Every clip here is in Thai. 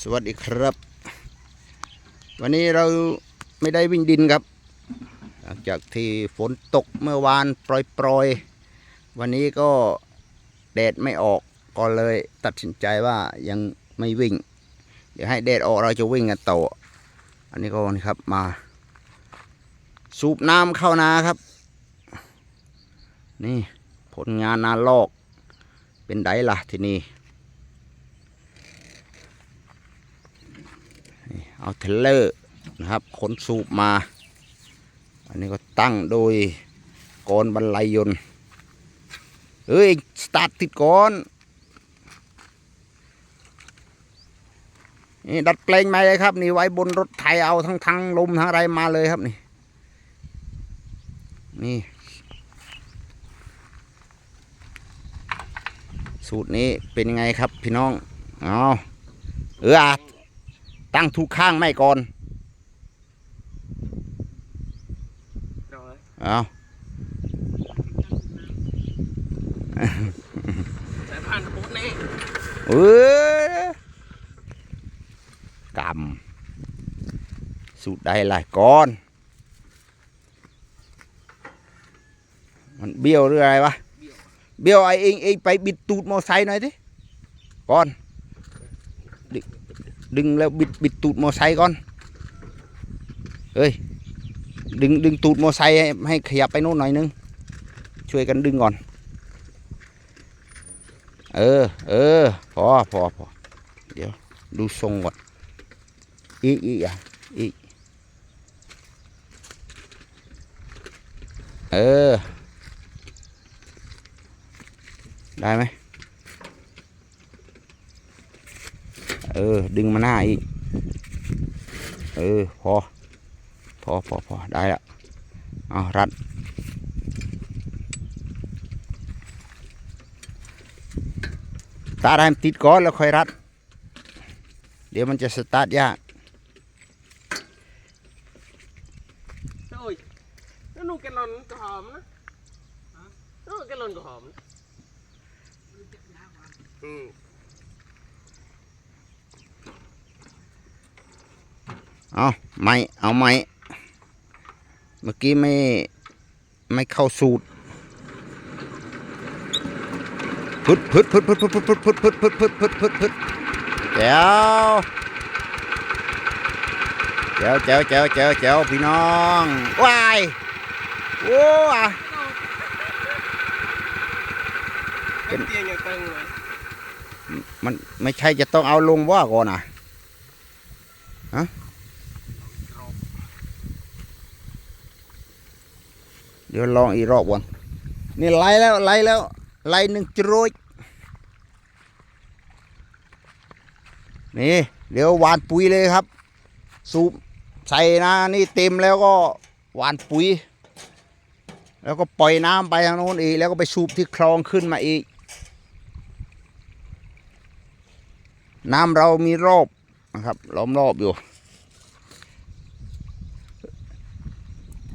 สวัสดีครับ วันนี้เราไม่ได้วิ่งดินครับ หลังจากที่ฝนตกเมื่อวานปล่อยๆ วันนี้ก็แดดไม่ออกก็เลยตัดสินใจว่ายังไม่วิ่ง เดี๋ยวให้แดดออกเราจะวิ่งกันต่ออันนี้ก็นี่ครับมา สูบน้ำเข้านาครับ นี่ผลงานนาลอกเป็นไดล่ะที่นี่ เอาเทลเลอร์นะครับขนสูบมา อันนี้ก็ตั้งโดยกรบรรลัยยนต์เฮ้ยสตาร์ทติดก่อนนี่ดัดแปลงมาเลยครับ นี่ไว้บนรถไถเอาทั้งทั้งลมทั้งอะไรมาเลยครับนี่นี่ สูตรนี้เป็นยังไงครับพี่น้องเอาเอออะ ตั้งทุกข้างไม่ก่อน rồi เอา sẽ phan bút nè เออกำสูตรใดหลายก้อน มันเบี้ยวหรืออะไรวะ เบี้ยวไอเองเองไปบิดตูดมอไซค์หน่อยสิก่อนดึง ดึงแล้วบิดบิดตูดมอไซค์ก่อนเฮ้ยดึงดึงตูดมอไซค์ให้ขยับไปโน่นหน่อยนึง ช่วยกันดึงก่อน เออ เออ พอพอพอเดี๋ยว ดูทรงก่อนอีอีอะอีเออ ได้ไหม เออ ดึงมาหน้าอีก เออ พอ พอพอพอได้ละเอารัด ตาร์ทให้มันติดก่อนแล้วค่อยรัด เดี๋ยวมันจะสตาร์ทยาก rồi nó nuôi cái lon cái hòm đó nó nuôi cái lon cái hòm đó. ừ เอาไม่เอาไม่เมื่อกี้ไม่ไม่เข้าสูตรพึดพึดพึดพึดพึดพึดพึดพึดพึดพึดพึดพึดพึดแจ๋วแจ๋วแจ๋วแจ๋วแจ๋วแจ๋วพี่น้องว้ายโอ้อะ cái tiền nhà tầng rồi มันไม่ใช่จะต้องเอาลงว่าก่อนอะฮะ เดี๋ยวลองอีกรอบก่อนนี่ไล่แล้วไล่แล้วไล่หนึ่งจรุยนี่เดี๋ยวหวานปุ๋ยเลยครับ สูบใส่นะนี่เต็มแล้วก็หวานปุ๋ย แล้วก็ปล่อยน้ำไปทางโน้นอีกแล้วก็ไปสูบที่คลองขึ้นมาอีก น้ำเรามีรอบนะครับล้อมรอบอยู่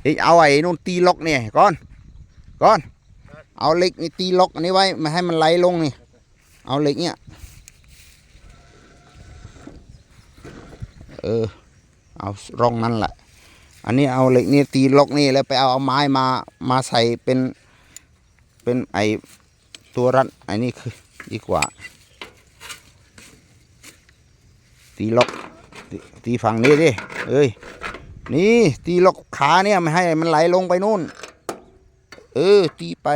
เอ้ยเอาไอ้นู่นตีล็อกเนี่ยก่อนก่อนเอาเหล็กนี่ตีล็อกอันนี้ไว้ม่ให้มันไหลลงนี่ เอาเหล็กเนี่ยเออเอาร่องนั่นแหละ อันนี้เอาเหล็กนี่ตีล็อกนี่แล้วไปเอาเอาไม้มามาใส่เป็นเป็นไอตัวรัดไอ้นี่คือดีกว่า ตีล็อกตตีฝั่งนี้ดิเอ้ย นี่ตีล็อกขาเนี่ยไม่ให้มันไหลลงไปนู่น เออ ตีไป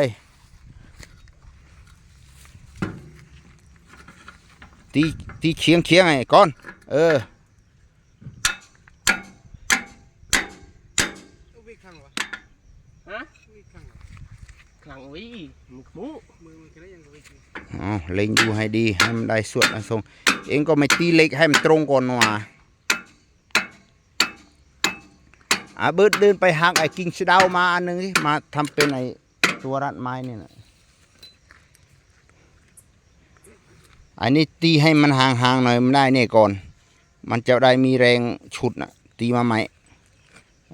ตีตีเฉียงเฉียงไงก่อน เออวิ่งข้างวะ hả วิ่งข้าง khẳng quý một mũ มือมันก็ได้ยังวิ่งอ๋อเล็งดูให้ดีให้มันได้สวดได้ทรง เองก็ไม่ตีเล็กให้มันตรงก่อนว่ะ อะเบิร์ดเดินไปหักไอ้กิ่งสะเดามาอันหนึงมาทำเป็นไอ้ตัวรัดไม้นี่นะอันนี้ตีให้มันห่างๆหน่อยมันได้เนี่ยก่อน มันจะได้มีแรงฉุดนะตีมาใหม่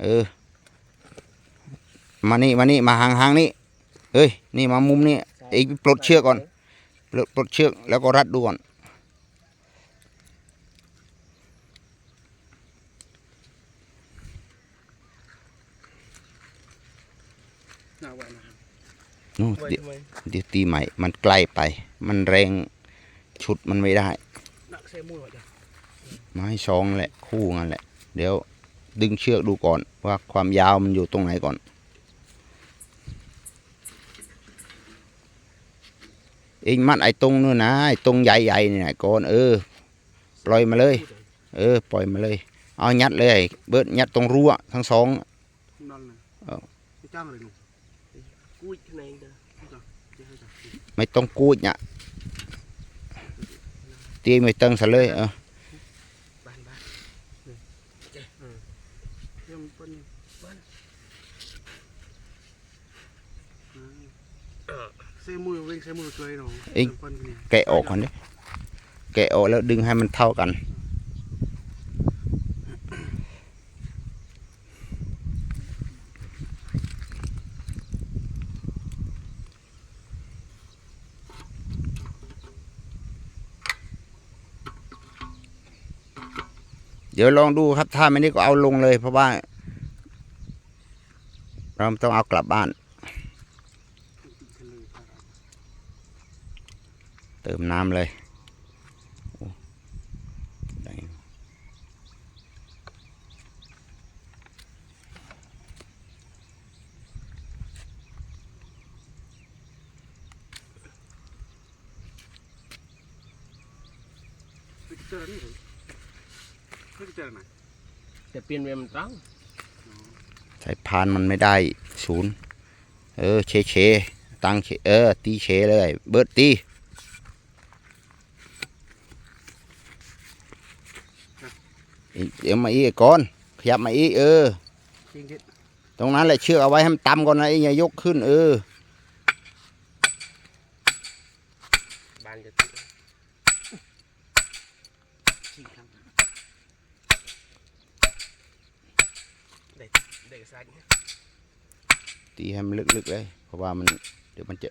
เออ มานี่มานี่มาห่างๆนี่เฮ้ย นี่มามุมนี่เองปลดเชือกก่อน ปลดปลดเชือกแล้วก็รัดดูก่อน นู่นไว้เดี๋ยวทำไมเดี๋ยวตีใหม่ มันใกล้ไป มันแรงชุดมันไม่ได้นักเซมูไว้จ้ะไม้ชองแหละ คู่งั้นแหละ เดี๋ยวดึงเชือกดูก่อน ว่าความยาวมันอยู่ตรงไหนก่อน เองมัดไอ้ตรงนู่นนะไอ้ตรงใหญ่ๆเนี่ยก่อนเออ ปล่อยมาเลย เออ ปล่อยมาเลย เอายัดเลย เบิดยัดตรงรั้วทั้งสองนั่นเลยเอาไปจ้างเลยหนุ่มกุ้ ยข้างในเด้อเจ๊ให้จ้ะไม่ต้องกูดเนี่ยตีไม่ตึงซะเลยเออบ้านบ้านเรื่องเปิ้ลเซมูเวงเซมูช่วยหนูเปิ้ลนี่แกะออกก่อนดิแกะออกแล้วดึงให้มันเท่ากันเดี๋ยวลองดูครับ ถ้าไม่นี่ก็เอาลงเลยเพราะว่า เราต้องเอากลับบ้าน เติมน้ำเลยโอ้ได้พิจารณานี่ พิจารณาแต่เปลี่ยนเวรมันตรังสายพานมันไม่ได้ศูนย์เออเชเชตั้งเชเออตีเชเลย เบิดตีอีเดี๋ยวมาอีกก่อนขยับมาอีกเออ ตรงนั้นแหละเชือกเอาไว้ให้มันต่ำก่อนนะไอ้ยายกขึ้น เออ บ้านจะ สี่ครั้ง ได้ได้กระสัน ตีให้มันลึกๆเลย เพราะว่ามันเดี๋ยวมันจะ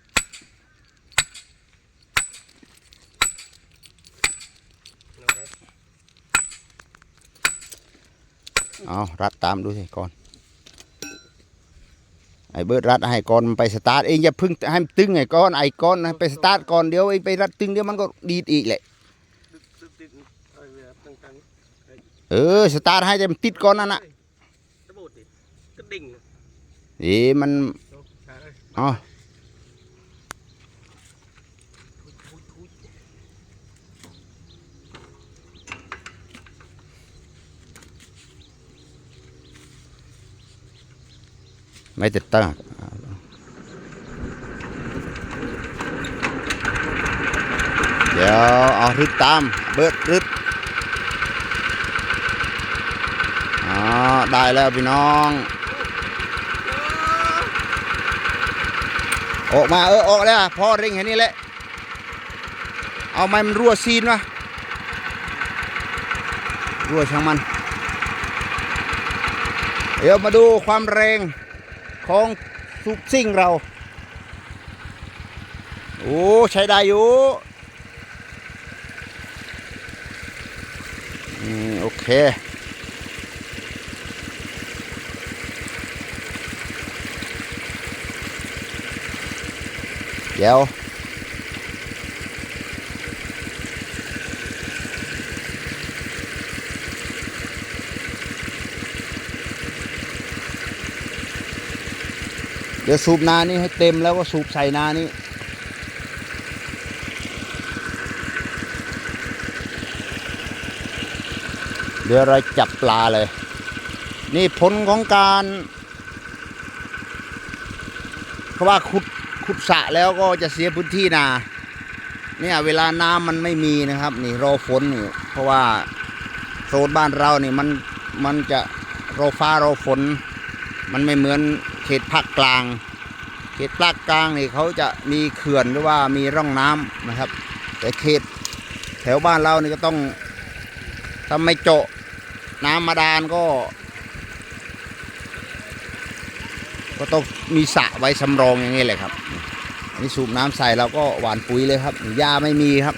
เอารัดตามดูสิก่อน ไอ้เบิร์ดรัดให้ก่อนมันไปสตาร์ทเองอย่าเพึ่งให้มันตึงไอ้ก้อนไอ้ก้อนนะไปสตาร์ทก่อนเดี๋ยวไอ้ไปรัดตึงเดี๋ยวมันก็ดีดอีกแหละตึ๊ดตึ๊ดเอ้ยเวลาตั้งตั้งเออสตาร์ทให้แต่มันติดก่อนนั่นน่ะ ตะโบดติดกระ ดิ่งอ๋มันใช่เลยเอ๋อไม่ติดตั้งเดี๋ยวเอารึดตาม เบิดรึดอ๋อ ได้แล้วพี่น้อง ออกมาเออออกแล้วพ่อเร่งแค่นี้แหละ เอาไม้มันรั่วซีนวะรั่วช่างมัน เดี๋ยวมาดูความแรงของซุปซิ่งเรา โอ้ใช้ได้อยู่อืมโอเค เดี๋ยวเดี๋ยวสูบนานี่ให้เต็มแล้วก็สูบใส่นานี่เดี๋ยวเราจับปลาเลย นี่ผลของการเพราะว่าขุด ขุดสระแล้วก็จะเสียพื้นที่นาเนี่ยเวลาน้ำมันไม่มีนะครับ นี่รอฝนนี่เพราะว่าโซนบ้านเรานี่มันมันจะรอฟ้ารอฝน มันไม่เหมือนเขตภาคกลาง เขตภาคกลางนี่เขาจะมีเขื่อนหรือว่ามีร่องน้ำนะครับ แต่เขตแถวบ้านเรานี่ก็ต้องถ้าไม่เจาะน้ำมาดานก็ ก็ต้องมีสระไว้สำรองอย่างนี้แหละครับอันนี้สูบน้ำใส่เราก็หว่านปุ๋ยเลยครับหญ้าไม่มีครับ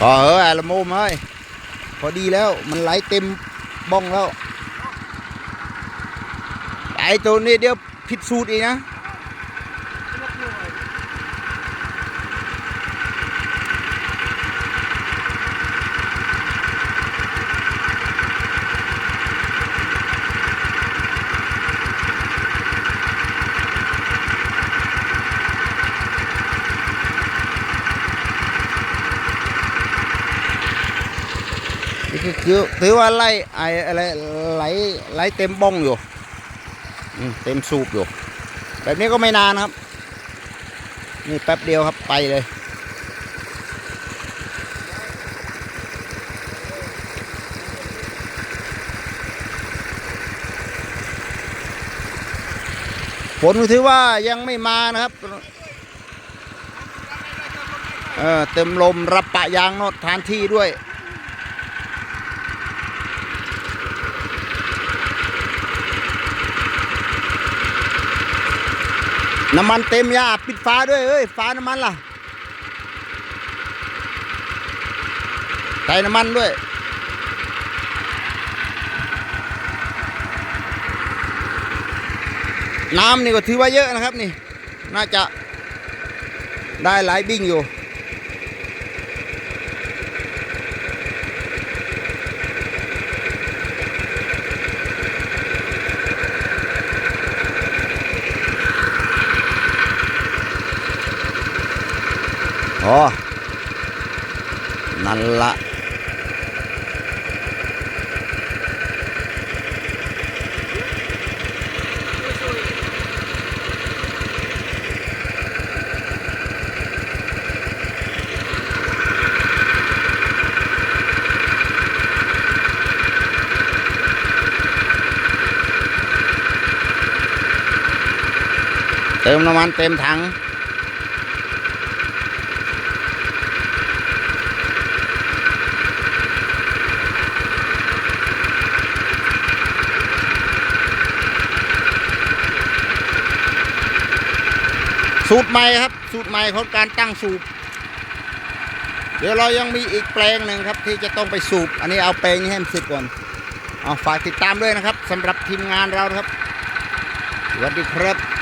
พอเฮ้ยละมุมเฮ้ยพอดีแล้วมันไหลเต็มบ้องแล้วไอ้ตัวนี้เดี๋ยวผิดสูตรอีกนะ นี่ คือถือว่าไล่ไออะไรไหลไหลเต็มบ้องอยู่เต็มสูบอยู่ แบบนี้ก็ไม่นานครับ นี่แป๊บเดียวครับไปเลย ฝนถือว่ายังไม่มานะครับเออเต็มลมรับปะยางนดทานที่ด้วย น้ำมันเต็มยาปิดฟ้าด้วยเอ้ยฟ้าน้ำมันล่ะใส่น้ำมันด้วยน้ำนี่ก็ถือว่าเยอะนะครับนี่ น่าจะได้หลายบิ้งอยู่ อ๋อนั่นละเติมน้ำมันเต็มถัง สูตรใหม่ครับ สูตรใหม่ของการตั้งสูบ เดี๋ยวเรายังมีอีกแปลงหนึ่งครับ ที่จะต้องไปสูบ อันนี้เอาแปลงนี้ให้มันเสร็จก่อนเอาฝากติดตามด้วยนะครับสำหรับทีมงานเราครับสวัสดีครับ